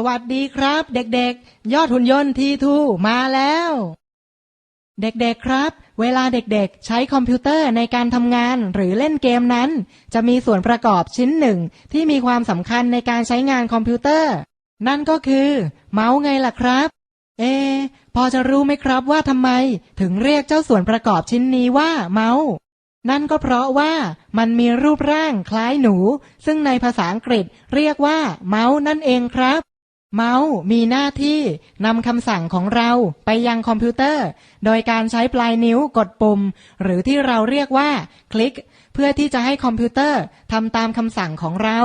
สวัสดีครับ เด็กๆ ยอดหุ่นยนต์ทีทูมาแล้ว เด็กๆครับ เวลาเด็กๆ ใช้คอมพิวเตอร์ในการทำงานหรือเล่นเกมนั้น จะมีส่วนประกอบชิ้นหนึ่ง ที่มีความสำคัญในการใช้งานคอมพิวเตอร์ นั่นก็คือ เมาส์ไงล่ะครับ เอ พอจะรู้ไหมครับว่าทำไม ถึงเรียกเจ้าส่วนประกอบชิ้นนี้ว่าเมาส์นั่นก็เพราะว่ามันมีรูปร่างคล้ายหนู ซึ่งในภาษาอังกฤษเรียกว่าเมาส์นั่นเองครับ เมาส์มีหน้าที่นำคำสั่งของเราไปยังคอมพิวเตอร์ โดยการใช้ปลายนิ้วกดปุ่ม หรือที่เราเรียกว่าคลิก เพื่อที่จะให้คอมพิวเตอร์ทำตามคำสั่งของเรา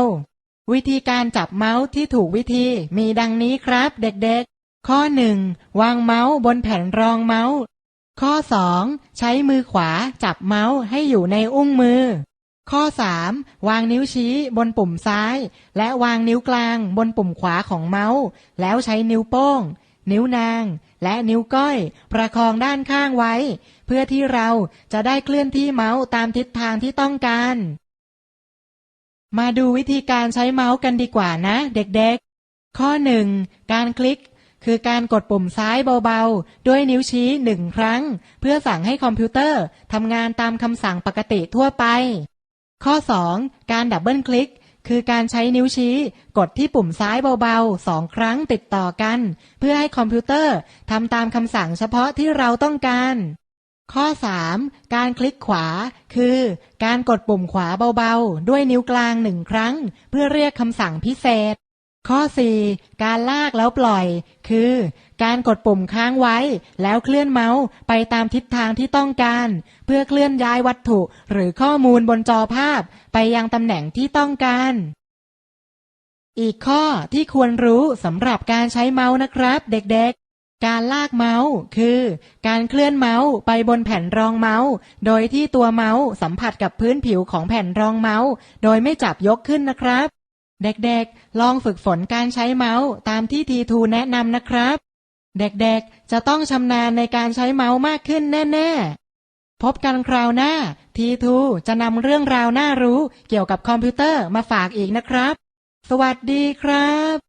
วิธีการจับเมาส์ที่ถูกวิธีมีดังนี้ครับเด็กๆ ข้อ 1. วางเมาส์บนแผ่นรองเมาส์ ข้อ 2. ใช้มือขวาจับเมาส์ให้อยู่ในอุ้งมือ ข้อ 3. วางนิ้วชี้บนปุ่มซ้าย และวางนิ้วกลางบนปุ่มขวาของเมาส์ แล้วใช้นิ้วโป้ง นิ้วนาง และนิ้วก้อย ประคองด้านข้างไว้ เพื่อที่เราจะได้เคลื่อนที่เมาส์ตามทิศทางที่ต้องการ มาดูวิธีการใช้เมาส์กันดีกว่านะ เด็กๆ ข้อ 1. การคลิกคือการกดปุ่มซ้ายเบาๆ ด้วยนิ้วชี้หนึ่งครั้ง เพื่อสั่งให้คอมพิวเตอร์ทำงานตามคำสั่งปกติทั่วไป ข้อ 2. การดับเบิลคลิก คือการใช้นิ้วชี้ กดที่ปุ่มซ้ายเบาๆสองครั้งติดต่อกัน เพื่อให้คอมพิวเตอร์ทำตามคำสั่งเฉพาะที่เราต้องการ ข้อ 3. การคลิกขวา คือ การกดปุ่มขวาเบาๆ ด้วยนิ้วกลางหนึ่งครั้ง เพื่อเรียกคำสั่งพิเศษ ข้อ 4. การลากแล้วปล่อย คือ การกดปุ่มค้างไว้ แล้วเคลื่อนเมาส์ไปตามทิศทางที่ต้องการ เพื่อเคลื่อนย้ายวัตถุหรือข้อมูลบนจอภาพ ไปยังตำแหน่งที่ต้องการ อีกข้อที่ควรรู้สำหรับการใช้เมาส์นะครับ เด็กๆ การลากเมาส์ คือ การเคลื่อนเมาส์ไปบนแผ่นรองเมาส์ โดยที่ตัวเมาส์สัมผัสกับพื้นผิวของแผ่นรองเมาส์ โดยไม่จับยกขึ้นนะครับ เด็กๆ ลองฝึกฝนการใช้เมาส์ตามที่ทีทูแนะนำนะครับ เด็กๆ จะต้องชำนาญในการใช้เมาส์มากขึ้นแน่ๆ พบกันคราวหน้า ทีทูจะนำเรื่องราวน่ารู้เกี่ยวกับคอมพิวเตอร์มาฝากอีกนะครับ สวัสดีครับ